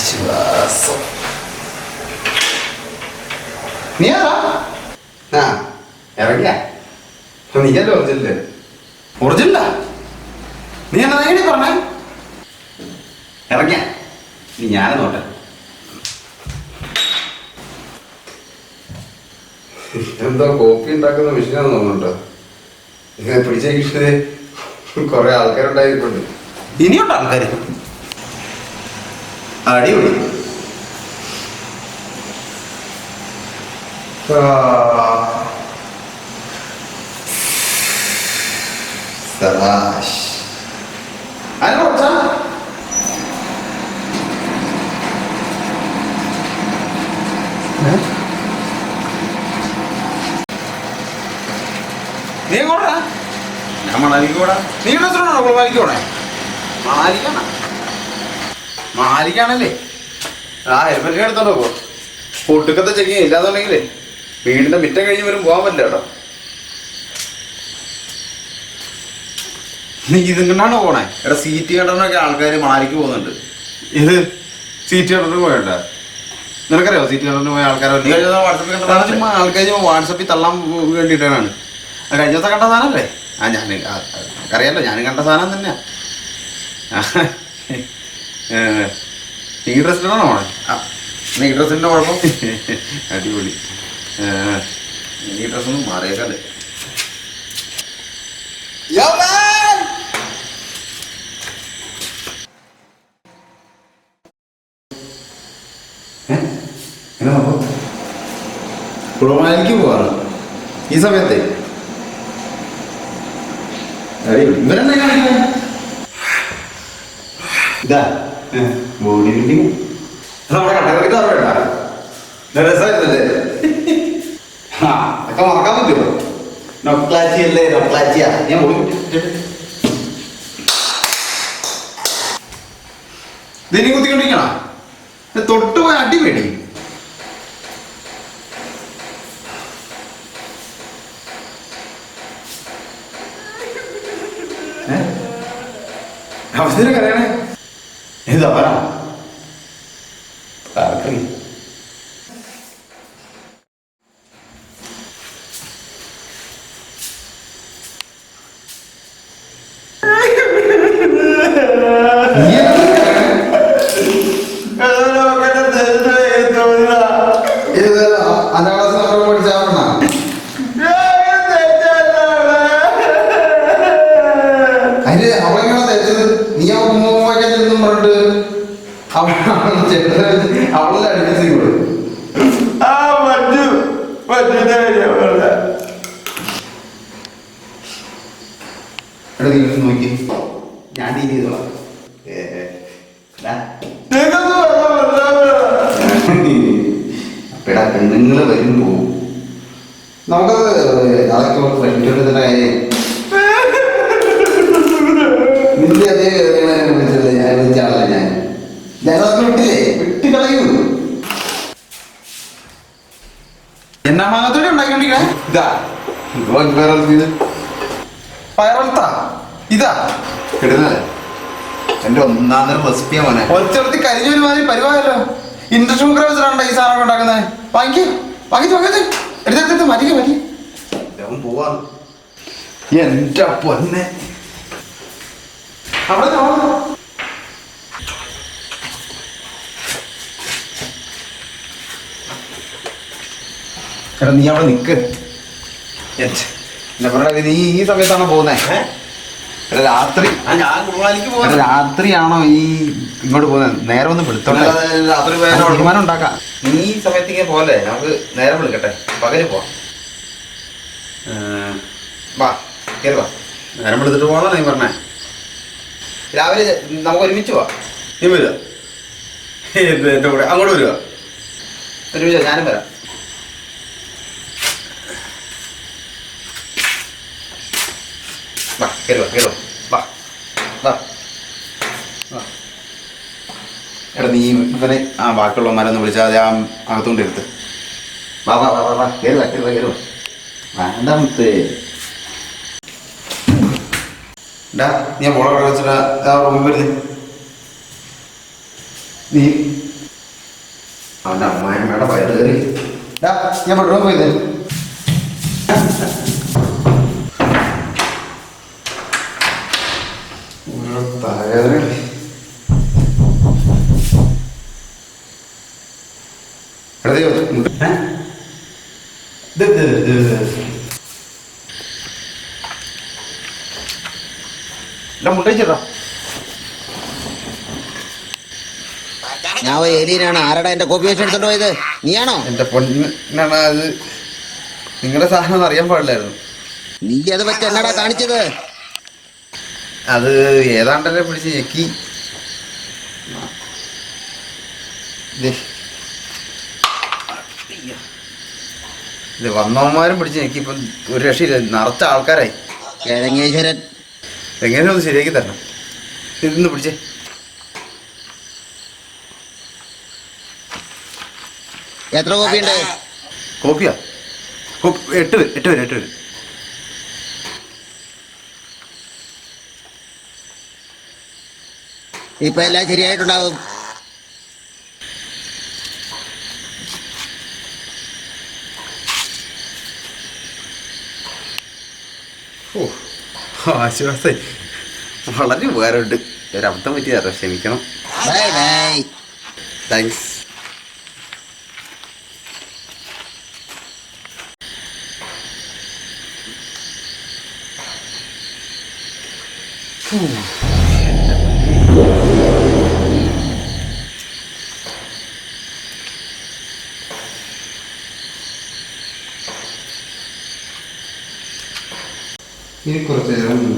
ആശ്വാസം നീ ആരാ ആ ഇറങ്ങിയ നീയല്ലേ ഒറിജിനൽ ഒറിജിനലാ നീ എന്നെ എങ്ങനെ പറഞ്ഞേ ഇറങ്ങിയ നീ ഞാനെ നോട്ടെ എന്തോ കോപ്പി ഉണ്ടാക്കുന്ന മെഷീനാന്ന് തോന്നുന്നുണ്ടോ? ഇങ്ങനെ പിടിച്ചേക്കിട്ട് കുറെ ആൾക്കാരുണ്ടായിട്ടുണ്ട്. ഇനിയുണ്ട് ആൾക്കാർ അടിപൊളി. സബാഷ്. അതിന് കുറച്ചാ നീ കൂടാ ഞാൻ മണാലിക്ക് കൂടാ നീ ഇവിടെ കുളമാലിക്ക് പോണേ? മണാലിക്കാണ്? മാലിക്കാണല്ലേ? ആ ഹെൽമെറ്റ് എടുത്തോണ്ടോ പോ. പൊട്ടുക്കത്തെ ചെക്കിങ് ഇല്ലാന്നുണ്ടെങ്കിലേ വീടിന്റെ മിറ്റം കഴിഞ്ഞ് വരും പോകാൻ പറ്റില്ല കേട്ടോ. നീ ഇതിങ്ങാണോ പോണേ? എടാ സീറ്റ് കണ്ടൊക്കെ ആൾക്കാർ മാലിക്ക് പോകുന്നുണ്ട്. ഇത് സീറ്റ് കണ്ടു പോയണ്ട നിനക്കറിയോ സീറ്റ് കണ്ടു പോയ ആൾക്കാരെ ചുമ്മാ ആൾക്കാർ വാട്സപ്പിൽ തള്ളാൻ വേണ്ടിയിട്ടാണ്. കഴിഞ്ഞ ദിവസം കണ്ട സാധനമല്ലേ ആ ഞാൻ അറിയാലോ ഞാനും കണ്ട സാധനം തന്നെയാ. ഈ ഡ്രസ്സിലാണോ ആ, നീ ഡ്രസ്സിന്റെ കുഴപ്പം? അടിപൊളി. നീ ഈ ഡ്രസ്സൊന്നും മാറിയേക്കല്ലേ കുളമാലിക്ക് പോവാണ്. ഈ സമയത്തെ? ഇവരെന്താ ഇവരെന്നെ കാണിക്കുന്നത് ഇതാ. ബോഡി ബിൽഡിംഗ് നമ്മുടെ കട്ടകൾക്ക് അറിയണ്ട രസമായിരുന്നല്ലേ? ആ അതൊക്കെ മറക്കാൻ പറ്റുമോ? നൊക്ലാച്ചി അല്ലേ നൊക്ലാച്ചിയ. ഞാൻ ഇതിനി കുത്തിക്കൊണ്ടിരിക്കണ? തൊട്ട് പോയി അടി വേണ്ടി അവസരം കരയണേ. 你怎么了？അവളെ അടിപ്പിച്ചു ആ നോക്കി. ഞാൻ ഡീൽ ചെയ്തോളാം. അപ്പടാ പെണ്ണുങ്ങൾ വരും പോവും നമുക്കത് അതൊക്കെ ഫ്രണ്ട് തന്നെ എന്നാ മാങ്ങത്തോടെ ഉണ്ടാക്കിക്കൊണ്ടിരിക്കണേ? ഇതാ ഇത് പയറൽത്താ ഇതാ. കിടുന്നല്ലേ എന്റെ ഒന്നാം തരം റെസിപ്പിയാ മോനെ. ഒറ്റത്തി കരിഞ്ഞൊരു മാതിരി പരിവായല്ലോ ഇൻഡക്ഷൻ കുക്കർ വെച്ചിട്ടാണ് ഈ സാധനം ഉണ്ടാക്കുന്നത് വാങ്ങിക്കൂ വാങ്ങിച്ചു വാങ്ങിച്ചു എടുത്തെടുത്ത് മരിക്കും മരി പോവാണ്. എന്റെ പൊന്നെ. അവിടെ എടാ നീ അവിടെ നിക്ക്. എന്റെ- എന്നെ പറഞ്ഞ നീ ഈ സമയത്താണോ പോകുന്നത് രാത്രി രാത്രിയാണോ ഈ ഇങ്ങോട്ട് പോകുന്നത് നേരെ ഒന്ന് വിളിത്തോട്ടെ രാത്രി തീരുമാനം ഉണ്ടാക്കാം. നീ ഈ സമയത്തേക്ക് പോലെ നമുക്ക് നേരെ വിളിക്കട്ടെ. പകൽ പോവാം. ഏഹ്, വാ കയറി വാ. നേരം എടുത്തിട്ട് പോകണം നീ പറഞ്ഞേ. രാവിലെ നമുക്ക് ഒരുമിച്ച് പോവാം. നീ വരുക എന്റെ കൂടെ അങ്ങോട്ട് വരുക ഒരുമിച്ച് ഞാനും വരാം. കയറി വാ കയറി വാ വാ വാ എടാ നീ ഇവനെ ആ ബാക്കിയുള്ളവന്മാരൊന്ന് വിളിച്ചാൽ അത് ആ അകത്തോണ്ട് എടുത്ത് വാ വാ വാ വാ. വാ കയറി വാ കയറി വാ കയറി വാ വേണ്ട മുത്തേ. ഡാ ഞാൻ മോളെ അവിടെ വെച്ചിട്ട് ആ റൂമിൽ വരുന്നേ നീ അവന്റെ അമ്മായിമ്മയുടെ വയറ് കയറി. ഡാ ഞാൻ ബെഡ്റൂമിൽ പോയിരുന്നേ ഞാൻ ഒരു ഏലിയനാണ് ആരടാ എന്റെ കോപ്പി വെച്ച് എടുത്തോണ്ട് പോയത്? നീയാണോ? എന്റെ പൊന്നാണ് അത്. നിങ്ങളുടെ സാധനം അറിയാൻ പാടില്ലായിരുന്നു. നീ അത് പറ്റി എന്നടാ കാണിച്ചത്? അത് ഏതാണ്ടല്ലേ പിടിച്ച് ഞെക്കി. ഇത് വന്നവന്മാരും പിടിച്ച് ഞെക്കി ഇപ്പം ഒരു രക്ഷയില്ല നിറച്ച ആൾക്കാരായി. കിഴങ്ങേശ്വരൻ എങ്ങനെയും ഒന്ന് ശരിയാക്കി തരണം? ഇതിന്ന് പിടിച്ചേ. എത്ര കോപ്പി ഉണ്ട് കോപ്പിയാ? കോപ്പി എട്ട് പേര് എട്ട് പേര് എട്ട് പേര് ഇപ്പൊ എല്ലാം ശരിയായിട്ടുണ്ടാവും. ഓ ആശ്വാസമായി വളരെ ഉപകാരമുണ്ട്. ഒരബദ്ധം പറ്റിയതാ ക്ഷമിക്കണം. Bye bye. താങ്ക്സ് ഇനി കുറച്ച് നേരം